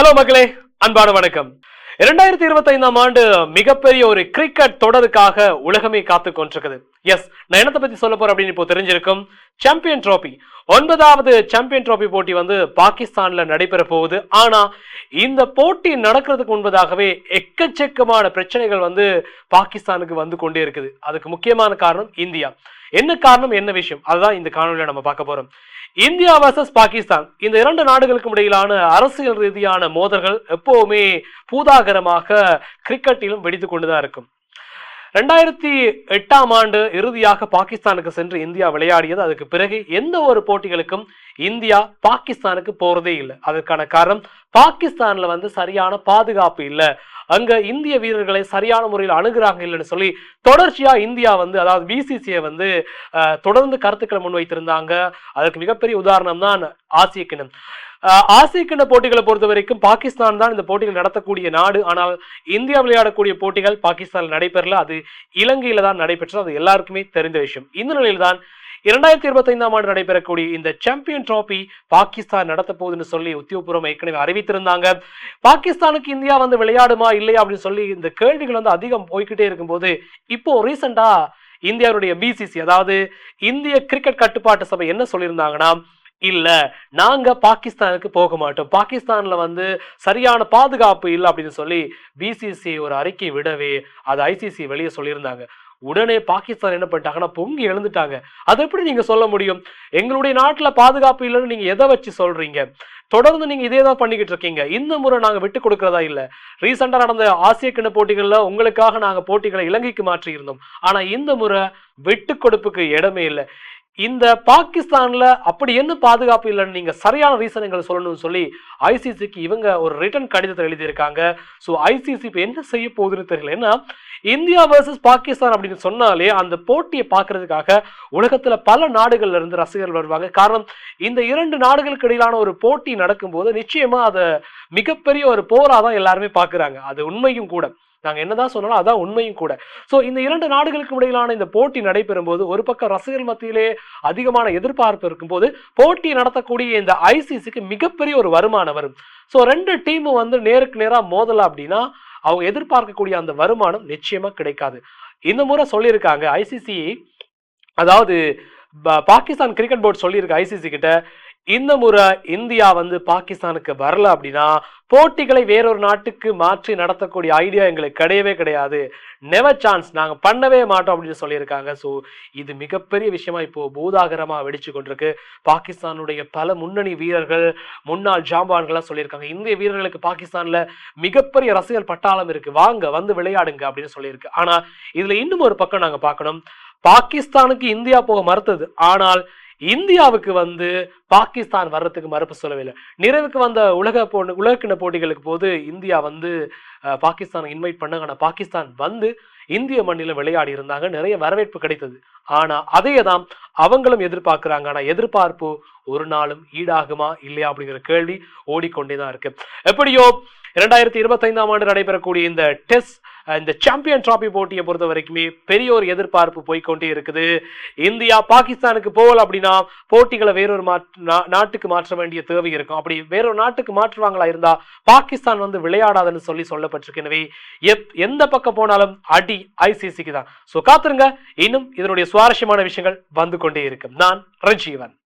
Hello மக்களே. அன்பான வணக்கம். இரண்டாயிரத்தி இருபத்தி ஐந்தாம் ஆண்டு மிகப்பெரிய ஒரு கிரிக்கெட் தொடருக்காக உலகமே காத்து கொண்டிருக்குது. எஸ் நான் என்னத்தை பத்தி சொல்ல போறேன் அப்படின்னு இப்போ தெரிஞ்சிருக்கும். சாம்பியன் டிராபி ஒன்பதாவது சாம்பியன் டிராபி போட்டி வந்து பாகிஸ்தான்ல நடைபெற போகுது. ஆனா இந்த போட்டி நடக்கிறதுக்கு முன்பதாகவே எக்கச்சக்கமான பிரச்சனைகள் வந்து பாகிஸ்தானுக்கு வந்து கொண்டே இருக்குது. அதுக்கு முக்கியமான காரணம் இந்தியா. என்ன காரணம் என்ன விஷயம்? அதுதான் இந்த காணொலியில நம்ம பார்க்க போறோம். India versus Pakistan. இந்த இரண்டு நாடுகளுக்கும் இடையிலான அரசியல் ரீதியான மோதல்கள் எப்பவுமே பூதாகரமாக கிரிக்கெட்டிலும் வெடித்து கொண்டுதான் இருக்கும். ரெண்டாயிரத்தி எட்டாம் ஆண்டு இறுதியாக பாகிஸ்தானுக்கு சென்று இந்தியா விளையாடியது. அதுக்கு பிறகு எந்த ஒரு போட்டிகளுக்கும் இந்தியா பாகிஸ்தானுக்கு போறதே இல்லை. அதற்கான காரணம் பாகிஸ்தான்ல வந்து சரியான பாதுகாப்பு இல்லை. அங்க இந்திய வீரர்களை சரியான முறையில் அணுகுறாங்க இல்லைன்னு சொல்லி தொடர்ச்சியா இந்தியா வந்து அதாவது பிசிசிஐ வந்து தொடர்ந்து கருத்துக்களை முன்வைத்திருந்தாங்க. அதற்கு மிகப்பெரிய உதாரணம் தான் ஆசிய கிணம் ஆசிய கிண்ண போட்டிகளை பொறுத்த வரைக்கும் பாகிஸ்தான் தான் இந்த போட்டிகள் நடத்தக்கூடிய நாடு. ஆனால் இந்தியா விளையாடக்கூடிய போட்டிகள் பாகிஸ்தானில் நடைபெறல. அது இலங்கையில தான் நடைபெற்றது. அது எல்லாருக்குமே தெரிந்த விஷயம். இந்த நிலையில்தான் இரண்டாயிரத்தி இருபத்தி ஐந்தாம் ஆண்டு நடைபெறக்கூடிய இந்த சாம்பியன் டிராபி பாகிஸ்தான் நடத்த போகுதுன்னு சொல்லி உத்தியோகபூர்வம் ஏற்கனவே அறிவித்திருந்தாங்க. பாகிஸ்தானுக்கு இந்தியா வந்து விளையாடுமா இல்லையா அப்படின்னு சொல்லி இந்த கேள்விகள் வந்து அதிகம் போய்கிட்டே இருக்கும்போது இப்போ ரீசெண்டா இந்தியாவுடைய பிசிசி அதாவது இந்திய கிரிக்கெட் கட்டுப்பாட்டு சபை என்ன சொல்லியிருந்தாங்கன்னா இல்ல நாங்க பாகிஸ்தானுக்கு போக மாட்டோம். பாகிஸ்தான்ல வந்து சரியான பாதுகாப்பு இல்லை அப்படின்னு சொல்லி பிசிசி ஒரு அறிக்கை விடவே அது ஐசிசி வெளியே சொல்லியிருந்தாங்க. உடனே பாகிஸ்தான் என்ன பண்ணிட்டாங்கன்னா பொங்கி எழுந்துட்டாங்க. அதை எப்படி நீங்க சொல்ல முடியும்? எங்களுடைய நாட்டுல பாதுகாப்பு இல்லைன்னு நீங்க எதை வச்சு சொல்றீங்க? தொடர்ந்து நீங்க இதே தான் பண்ணிக்கிட்டு இருக்கீங்க. இந்த முறை நாங்க விட்டு கொடுக்கறதா இல்ல. ரீசெண்டா நடந்த ஆசிய கிண போட்டிகள்ல உங்களுக்காக நாங்க போட்டிகளை இலங்கைக்கு மாற்றி இருந்தோம் ஆனா இந்த முறை விட்டு கொடுப்புக்கு இடமே இல்லை. இந்த பாகிஸ்தான்ல அப்படி என்ன பாதுகாப்பு இல்லைன்னு நீங்க சரியான ரீசன் எங்களை சொல்லணும்னு சொல்லி ஐசிசிக்கு இவங்க ஒரு ரிட்டன் கடிதத்தை எழுதியிருக்காங்க. ஸோ ஐசிசி இப்போ என்ன செய்ய போகுதுன்னு தெரியல. ஏன்னா இந்தியா வர்சஸ் பாகிஸ்தான் அப்படின்னு சொன்னாலே அந்த போட்டியை பார்க்கறதுக்காக உலகத்துல பல நாடுகள்ல இருந்து ரசிகர்கள் வருவாங்க. காரணம் இந்த இரண்டு நாடுகளுக்கு இடையிலான ஒரு போட்டி நடக்கும்போது நிச்சயமா அதை மிகப்பெரிய ஒரு போரா தான் எல்லாருமே பார்க்குறாங்க. அது உண்மையும் கூட. நாங்கள் என்னதான் சொன்னாலும் அதான் உண்மையும் கூட. ஸோ இந்த இரண்டு நாடுகளுக்கும் இடையிலான இந்த போட்டி நடைபெறும் போது ஒரு பக்கம் ரசிகர்கள் மத்தியிலே அதிகமான எதிர்பார்ப்பு இருக்கும்போது போட்டி நடத்தக்கூடிய இந்த ஐசிசிக்கு மிகப்பெரிய ஒரு வருமானம் வரும். ஸோ ரெண்டு டீமும் வந்து நேருக்கு நேராக மோதல அப்படின்னா அவங்க எதிர்பார்க்கக்கூடிய அந்த வருமானம் நிச்சயமாக கிடைக்காது. இந்த முறை சொல்லியிருக்காங்க ஐசிசி அதாவது ப- பாகிஸ்தான் கிரிக்கெட் போர்டு சொல்லியிருக்கு ஐசிசி கிட்ட. இந்த முறை இந்தியா வந்து பாகிஸ்தானுக்கு வரல அப்படின்னா போட்டிகளை வேறொரு நாட்டுக்கு மாற்றி நடத்தக்கூடிய ஐடியா எங்களுக்கு கிடையவே கிடையாது. நெவர் சான்ஸ் நாங்கள் பண்ணவே மாட்டோம் அப்படின்னு சொல்லியிருக்காங்க. ஸோ இது மிகப்பெரிய விஷயமா இப்போ பூதாகரமாக வெடிச்சு கொண்டிருக்கு. பாகிஸ்தானுடைய பல முன்னணி வீரர்கள் முன்னாள் ஜாம்பான்கள்லாம் சொல்லியிருக்காங்க. இந்திய வீரர்களுக்கு பாகிஸ்தானில் மிகப்பெரிய ரசிகர் பட்டாளம் இருக்கு. வாங்க வந்து விளையாடுங்க அப்படின்னு சொல்லியிருக்கு. ஆனால் இதில் இன்னும் ஒரு பக்கம் நாங்கள் பார்க்கணும். பாகிஸ்தானுக்கு இந்தியா போக மறுத்தது. ஆனால் இந்தியாவுக்கு வந்து பாகிஸ்தான் வர்றதுக்கு மறுப்பு சொல்லவில்லை. நிறைவுக்கு வந்த உலக போ உலகக்கிண போட்டிகளுக்கு போது இந்தியா வந்து பாகிஸ்தானை இன்வைட் பண்ணாங்க. ஆனா பாகிஸ்தான் வந்து இந்திய மண்ணில விளையாடி இருந்தாங்க. நிறைய வரவேற்பு கிடைத்தது. ஆனா அதையே தான் அவங்களும் எதிர்பார்க்குறாங்க. ஆனா எதிர்பார்ப்பு ஒரு நாளும் ஈடாகுமா இல்லையா அப்படிங்கிற கேள்வி ஓடிக்கொண்டே தான் இருக்கு. எப்படியோ இரண்டாயிரத்தி இருபத்தைந்தாம் ஆண்டு நடைபெறக்கூடிய இந்த டெஸ்ட் இந்த சாம்பியன் டிராபி போட்டியை பொறுத்த வரைக்குமே பெரிய ஒரு எதிர்பார்ப்பு போய்க்கொண்டே இருக்குது. இந்தியா பாகிஸ்தானுக்கு போகல அப்படின்னா போட்டிகளை வேறொரு மாற்று நா- நாட்டுக்கு மாற்ற வேண்டிய தேவை இருக்கும். அப்படி வேறொரு நாட்டுக்கு மாற்றுவாங்களா இருந்தா பாகிஸ்தான் வந்து விளையாடாதுன்னு சொல்லி சொல்லப்பட்டிருக்கு. எனவே எப்- எந்த பக்கம் போனாலும் அடி ஐசிசிக்கு தான். ஸோ காத்துருங்க. இன்னும் இதனுடைய சுவாரஸ்யமான விஷயங்கள் வந்து கொண்டே இருக்கும். நான் ரஜீவன்